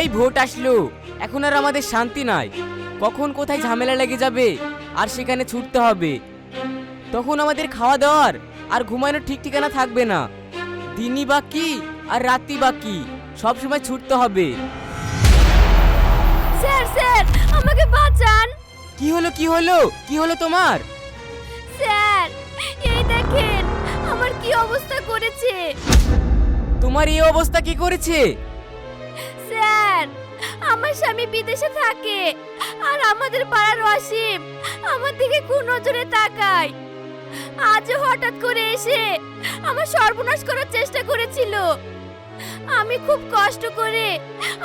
এই ভোট আসলো। এখন আর আমাদের শান্তি নাই। কখন কোথায় ঝামেলা লেগে যাবে আর সেখানে ছুটতে হবে? তখন আমাদের খাওয়া দাওয়ার আর ঘুমানোর ঠিক ঠিকানা থাকবে না। দিনই বা কি আর রাত্রি বা কি সবসময় ছুটতে হবে। স্যার স্যার আমাকে বাঁচান। কি হলো কি হলো? কি হলো তোমার? স্যার এই দেখেন আমার কি অবস্থা করেছে? তোমার এই অবস্থা কি করেছে? আমার স্বামী বিদেশে থাকে। আর আমাদের পাড়ার অসীম আমার দিকে কোন নজরে তাকায়। আজ হঠাৎ করে এসে আমার সর্বনাশ করার চেষ্টা করেছিল। আমি খুব কষ্ট করে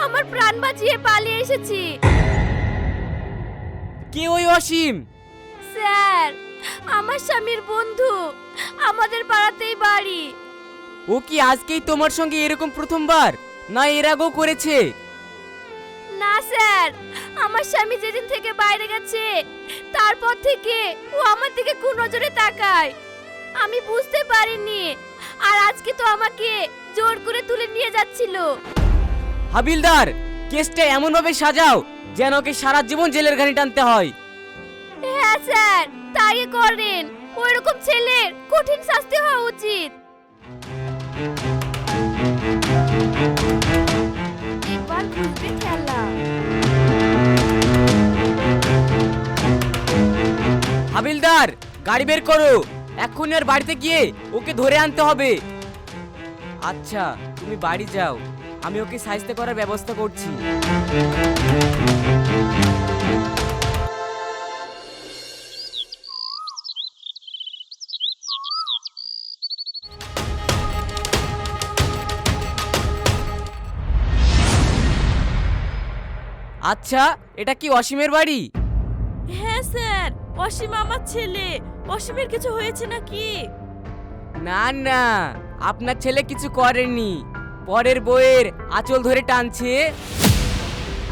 আমার প্রাণ বাঁচিয়ে পালিয়ে এসেছি। কে ওই অসীম স্যার আমার স্বামীর বন্ধু আমাদের পাড়াতেই বাড়ি। ও কি আজকেই তোমার সঙ্গে এরকম প্রথমবার? না এর আগেও করেছে? না স্যার। আমার স্বামী যেদিন থেকে বাইরে গেছে তারপর থেকে ও আমার দিকে কোন নজরে তাকায়। আমি বুঝতে পারিনি আর আজকে তো আমাকে জোর করে তুলে নিয়ে যাচ্ছিল। হাবিলদার কেসটা এমন ভাবে সাজাও যেন ওকে সারা জীবন জেলের ঘানি টানতে হয়। হ্যাঁ স্যার তাই করেন। ওইরকম ছেলের কঠিন শাস্তি হওয়া উচিত। এবার খুলবে গাড়ি বের করো। এক্ষুনি আর বাড়িতে গিয়ে ওকে ধরে আনতে হবে। আচ্ছা তুমি বাড়ি যাও। আমি ওকে সাহিত্য করার ব্যবস্থা করছি। আচ্ছা এটা কি অসীমের বাড়ি? হ্যাঁ স্যার। অসীম আমার ছেলে। অসীমের কিছু হয়েছে নাকি? না না। আপনার ছেলে কিছু করেনি। পরের বইয়ের আঁচল ধরে টানছে।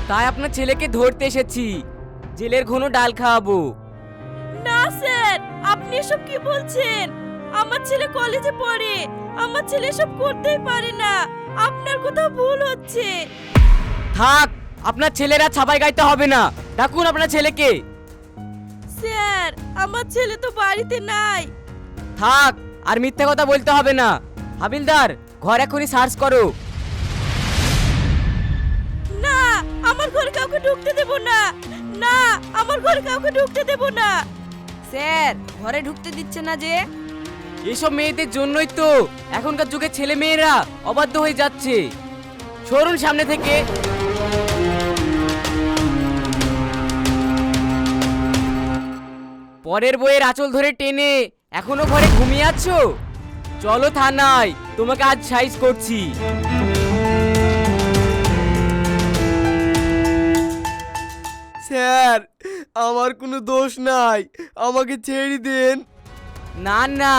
তাই আপনার ছেলেকে ধরতে এসেছি। জেলের ঘন ডাল খাওয়াবো। না স্যার। আপনি এসব কি বলছেন? আমার ছেলে কলেজে পড়ে। আমার ছেলে এসব করতেই পারে না। আপনার কোথাও ভুল হচ্ছে। থাক আপনার ছেলেরা ছাপাই গাইতে হবে না। ডাকুন আপনার ছেলেকে। স্যার আমার ছেলে তো বাড়িতে নাই। থাক আর মিথ্যা কথা বলতে হবে না। হাবিলদার ঘর এখনই সার্চ করো। না আমার ঘরে কাউকে ঢুকতে দেব না। না আমার ঘরে কাউকে ঢুকতে দেব না। স্যার ঘরে ঢুকতে দিচ্ছে না যে। এসব মেয়েদের জন্যই তো এখনকার যুগে ছেলে মেয়েরা অবাধ্য হয়ে যাচ্ছে। সরুন সামনে থেকে পরের বইয়ের আঁচল ধরে টেনে এখনও ঘরে ঘুমিয়ে আছো? চলো থানায় তোমাকে আজ সাইজ করছি। স্যার আমার কোনো দোষ নাই। আমাকে ছেড়ে দেন। না না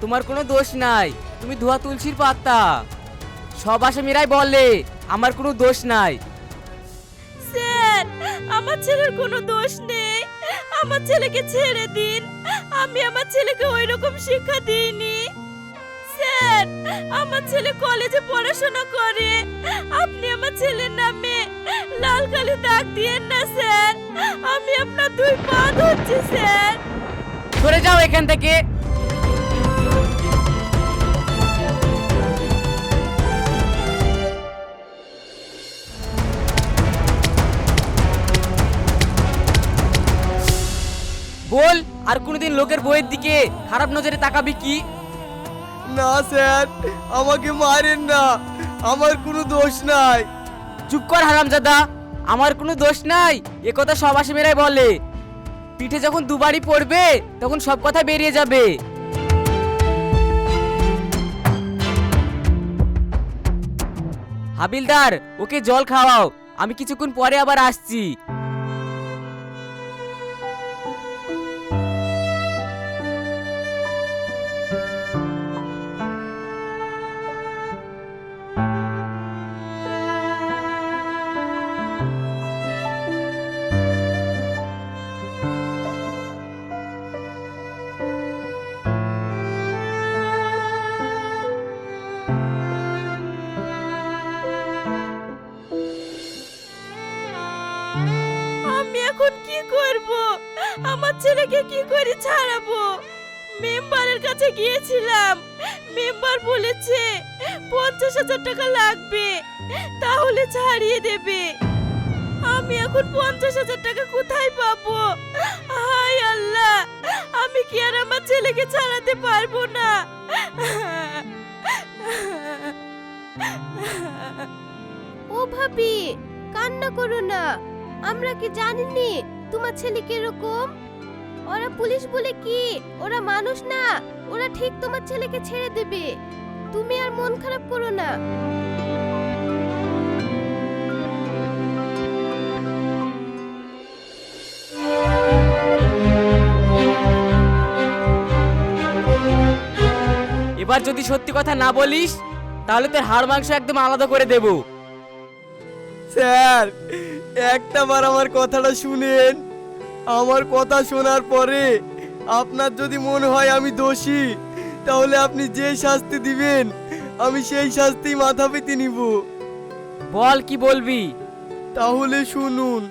তোমার কোনো দোষ নাই। তুমি ধোয়া তুলসীর পাতা। সব আসামিরাই বলে আমার কোনো দোষ নাই। স্যার আমার ছেলের কোনো দোষ নেই। আমার ছেলেকে ছেড়ে দিন। আমি আমার ছেলেকে ওই রকম শিক্ষা দিইনি। স্যার, আমার ছেলে কলেজে পড়াশোনা করে। আপনি আমার ছেলের নামে লাল কালি দাগ দিয়েন না, স্যার। আমি আপনার দুই পা ধরছি, স্যার। সরে যাও এখান থেকে। বল আর কোনোদিন লোকের বইয়ের দিকে খারাপ নজরে তাকাবি কি? না স্যার আমাকে মারেন না। আমার কোনো দোষ নাই। চুপ কর হারামজাদা আমার কোনো দোষ নাই। এ কথা সব আসামিরাই বলে। পিঠে যখন দুবারই পড়বে তখন সব কথা বেরিয়ে যাবে। হাবিলদার ওকে জল খাওয়াও। আমি কিছুক্ষণ পরে আবার আসছি। ছেলেকে কি করে ছাড়াবো? মেম্বারের কাছে গিয়েছিলাম। মেম্বার বলেছে, পঞ্চাশ হাজার টাকা লাগবে, তাহলে ছাড়িয়ে দেবে। আমি এখন পঞ্চাশ হাজার টাকা কোথায় পাবো? হাই আল্লাহ, আমি কি আর আমার ছেলেকে ছাড়াতে পারব না? ও ভাবি, কান্না করো না। আমরা কি জানিনি তোমার ছেলে কীরকম ওরা পুলিশ বলে কি? ওরা মানুষ না। ওরা ঠিক তোমার ছেলেকে ছেড়ে দেবে। তুমি আর মন খারাপ করো না। এবার যদি সত্যি কথা না বলিস তাহলে তোর হাড় মাংস একদম আলাদা করে দেবো। স্যার একটা বার আমার কথাটা শুনেন। আমার কথা শোনার পরে আপনার যদি মনে হয় আমি দোষী তাহলে আপনি যে শাস্তি দিবেন আমি সেই শাস্তি মাথা পেতে নিব। বল কি বলবি? তাহলে শুনুন।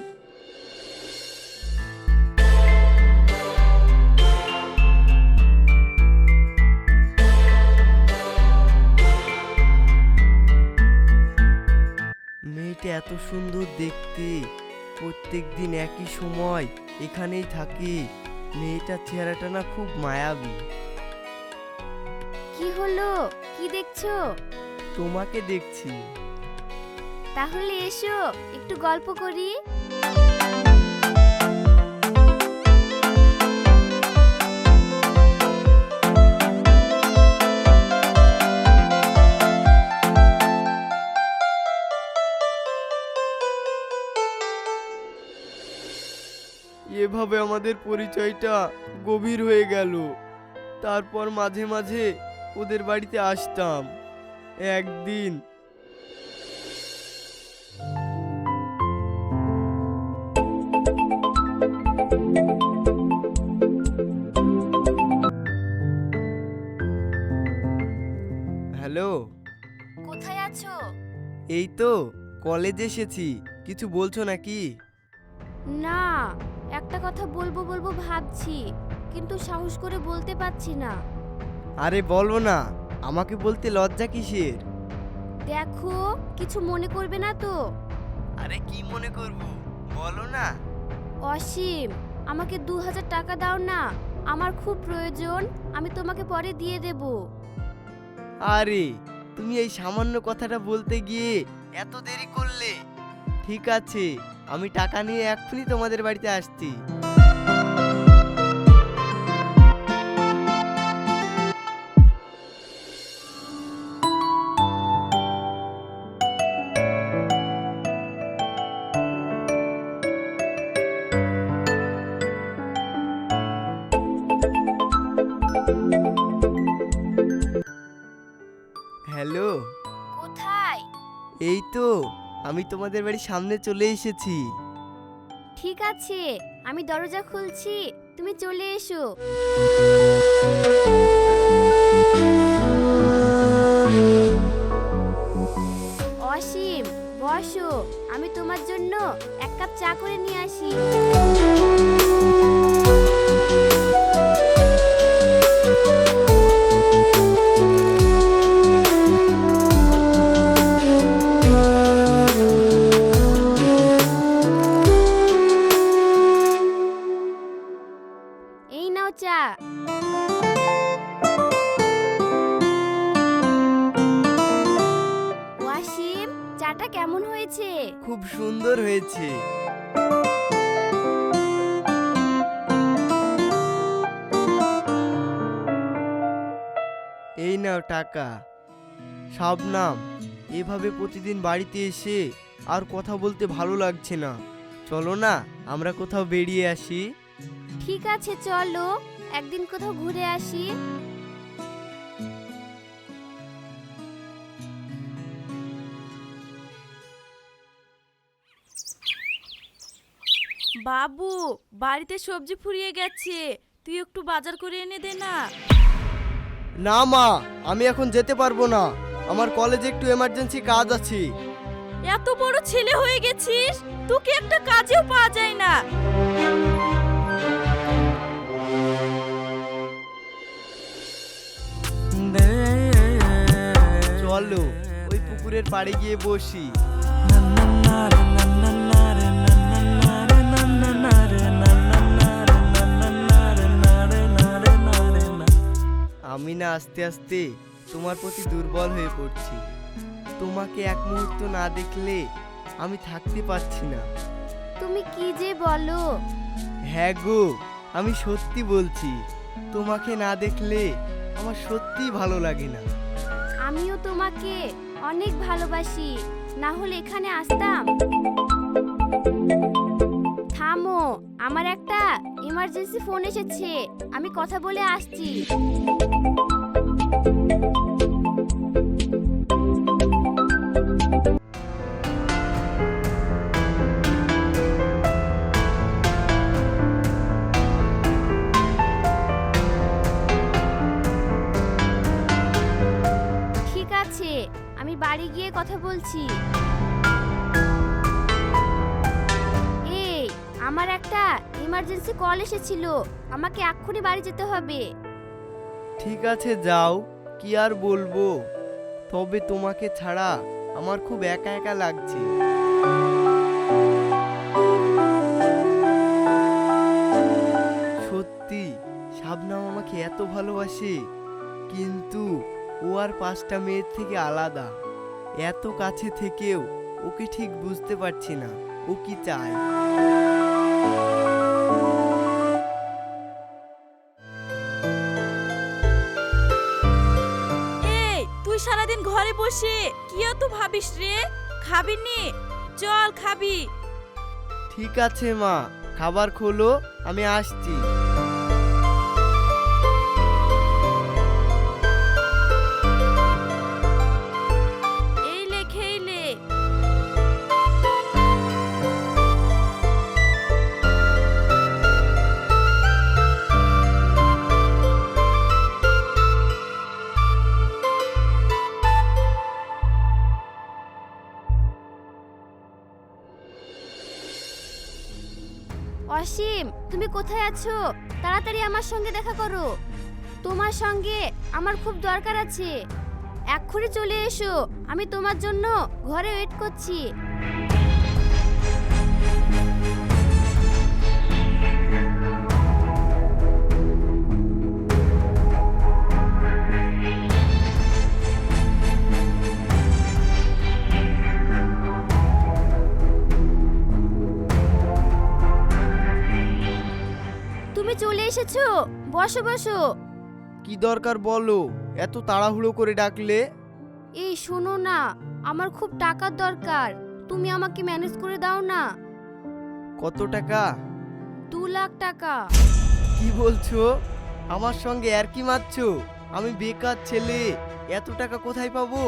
মেয়েটা এত সুন্দর দেখতে প্রত্যেক দিন একই সময় এখানেই থাকি। মেয়েটার চেহারাটা না খুব মায়াবী। কি হলো? কি দেখছ? তোমাকে দেখছি। তাহলে এসো একটু গল্প করি। এভাবে আমাদের পরিচয়টা গভীর হয়ে গেল। তারপর মাঝে মাঝে ওদের বাড়িতে আসতাম। একদিন হ্যালো? কোথায় আছো? এই তো কলেজে এসেছি। কিছু বলছো নাকি? না একটা কথা বলব বলব ভাবছি কিন্তু সাহস করে বলতে পারছি না। আরে বলো না আমাকে বলতে লজ্জা কিসের? দেখো কিছু মনে করবে না তো। আরে কি মনে করব? বলো না। অসীম আমাকে দু হাজার টাকা দাও না আমার খুব প্রয়োজন আমি তোমাকে পরে দিয়ে দেব। আরে তুমি এই সামান্য কথাটা বলতে গিয়ে এত দেরি করলে? ঠিক আছে আমি টাকা নিয়ে এক্ষুনি তোমাদের বাড়িতে আসছি। হ্যালো। কোথায়? এই তো। আমি তোমাদের বাড়ির সামনে চলে এসেছি। ঠিক আছে, আমি দরজা খুলছি, তুমি চলে এসো। অসীম, বসো, আমি তোমার জন্য এক কাপ চা করে নিয়ে আসি। হয়েছে। খুব সুন্দর হয়েছে। এই নাও টাকা। শাবনাম এভাবে প্রতিদিন বাড়িতে এসে আর কথা বলতে ভালো লাগছে না। চলো না আমরা কোথাও বেরিয়ে আসি। ঠিক আছে চলো। একদিন কোথাও ঘুরে আসি। বাবু বাড়িতে সবজি ফুরিয়ে গেছে। তুই একটু বাজার করে এনে দে না। না মা আমি এখন যেতে পারব না। আমার কলেজে একটু এমার্জেন্সি কাজ আছে। এত বড় ছেলে হয়ে গেছিস? তোকে একটা কাজেও পাওয়া যায় না। চলো ওই পুকুরের পাড়ে গিয়ে বসি। আমি না আস্তে আস্তে তোমার প্রতি দুর্বল হয়ে পড়ছি। তোমাকে এক মুহূর্ত না দেখলে আমি থাকতে পারছি না। তুমি কি যে বলো? হ্যাঁ গো আমি সত্যি বলছি তোমাকে না দেখলে আমার সত্যিই ভালো লাগে না। আমিও তোমাকে অনেক ভালোবাসি না হলে এখানে আসতাম। থামো আমার একটা ইমার্জেন্সি ফোন এসেছে। আমি কথা বলে আসছি। ঠিক আছে, আমি বাড়ি গিয়ে কথা বলছি। ইমার্জেন্সি কল এসেছিল। আমাকে এক্ষুনি বাড়ি যেতে হবে। ঠিক আছে, যাও। কি আর বলব? তবে তোমাকে ছাড়া আমার খুব একা একা লাগছে। সত্যি, শাবনাম আমাকে এত ভালোবাসে, কিন্তু ও আর পাঁচটা মেয়ের থেকে আলাদা। এত কাছে থেকেও ওকে ঠিক বুঝতে পারছি না। ও কি চায়? এই, তুই সারাদিন ঘরে বসে কি এত ভাবিস রে? খাবি নি? চল খাবি। ঠিক আছে মা, খাবার খোলো, আমি আসছি। কোথায় আছো? তাড়াতাড়ি আমার সঙ্গে দেখা করো। তোমার সঙ্গে আমার খুব দরকার আছে। এক্ষুনি চলে এসো। আমি তোমার জন্য ঘরে ওয়েট করছি। বসো বসো। কি দরকার বলো? এত তাড়াহুড়ো করে ডাকলে? এই শোনো না আমার খুব টাকার দরকার। তুমি আমাকে ম্যানেজ করে দাও না। কত টাকা? দু লাখ টাকা। কি বলছো? আমার সঙ্গে আর কি মারছো? আমি বেকার ছেলে এত টাকা কোথায় পাবো?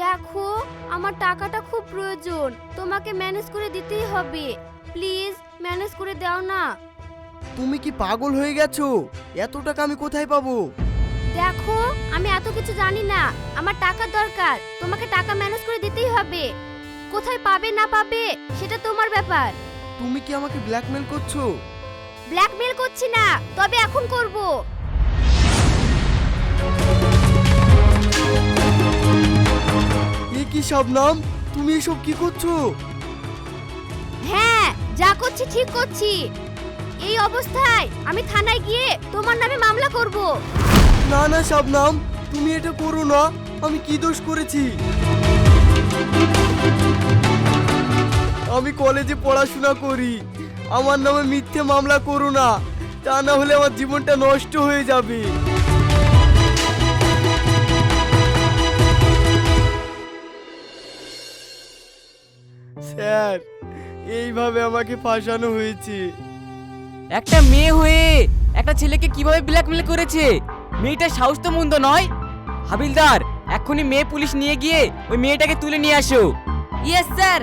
দেখো আমার টাকাটা খুব প্রয়োজন। তোমাকে ম্যানেজ করে দিতেই হবে। প্লিজ ম্যানেজ করে দাও না। তুমি কি পাগল হয়ে গেছো? এত টাকা আমি কোথায় পাবো? দেখো আমি এত কিছু জানি না। আমার টাকার দরকার। তোমাকে টাকা ম্যানেজ করে দিতেই হবে। কোথায় পাবে না পাবে সেটা তোমার ব্যাপার। তুমি কি আমাকে ব্ল্যাকমেল করছ? ব্ল্যাকমেল করছি না তবে এখন করব। এ কি শবনাম তুমি এসব কি করছ? হ্যাঁ যা করছি ঠিক করছি। এই অবস্থায় আমি থানায় গিয়ে তোমার নামে মামলা করব। না না, শবনাম, তুমি এটা করো না। আমি কি দোষ করেছি? আমি কলেজে পড়াশোনা করি। আমার নামে মিথ্যে মামলা করো না। তা না হলে আমার জীবনটা নষ্ট হয়ে যাবে। স্যার, এইভাবে আমাকে ফাঁসানো হয়েছে। একটা মেয়ে হয়ে একটা ছেলেকে কীভাবে ব্ল্যাকমেল করেছে? মেয়েটার সাহস তো মন্দ নয়। হাবিলদার এক্ষুনি মেয়ে পুলিশ নিয়ে গিয়ে ওই মেয়েটাকে তুলে নিয়ে আসো। ইয়েস স্যার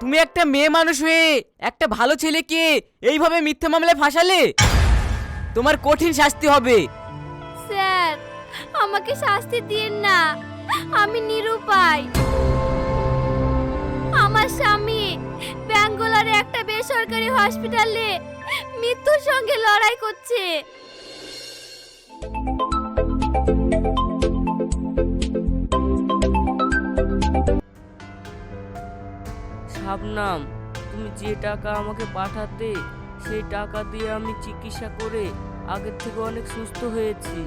তুমি একটা মেয়ে মানুষ হয়ে একটা ভালো ছেলেকে এইভাবে মিথ্যা মামলায় ফাঁসালে? তোমার কঠিন শাস্তি হবে। আমাকে শাস্তি দিন না। আমি নিরুপায়। আমার স্বামী ব্যাংক মঙ্গলারে একটা বেসরকারি হসপিটালে মৃত্যুর সঙ্গে লড়াই করছে। শাবনাম, তুমি যে টাকা আমাকে পাঠাতে, সেই টাকা দিয়ে আমি চিকিৎসা করে আগের থেকে অনেক সুস্থ হয়েছি।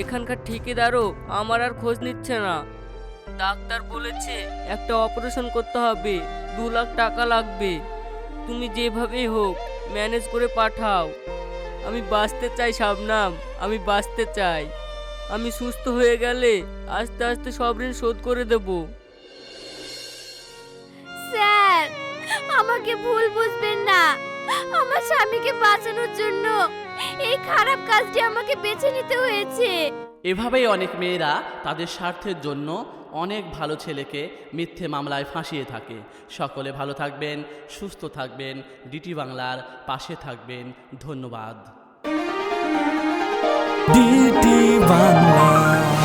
এখানকার ঠিকাদারও আমার আর খোঁজ নিচ্ছে না। ডাক্তার বলেছে একটা অপারেশন করতে হবে, দু লাখ টাকা লাগবে। তুমি যেভাবেই হোক, ম্যানেজ করে পাঠাও। আমি বাঁচতে চাই, শাবনাম, আমি বাঁচতে চাই। আমি সুস্থ হয়ে গেলে আস্তে আস্তে সব ঋণ শোধ করে দেবো। স্যার, আমাকে ভুল বুঝবেন না। আমার স্বামীকে বাঁচানোর জন্য এই খারাপ কাজটি আমাকে বেছে নিতে হয়েছে। এভাবেই অনেক মেয়েরা তাদের স্বার্থের জন্য অনেক ভালো ছেলেকে মিথ্যে মামলায় ফাঁসিয়ে থাকে। সকলে ভালো থাকবেন সুস্থ থাকবেন ডিটি বাংলার পাশে থাকবেন। ধন্যবাদ। ডিটি বাংলা।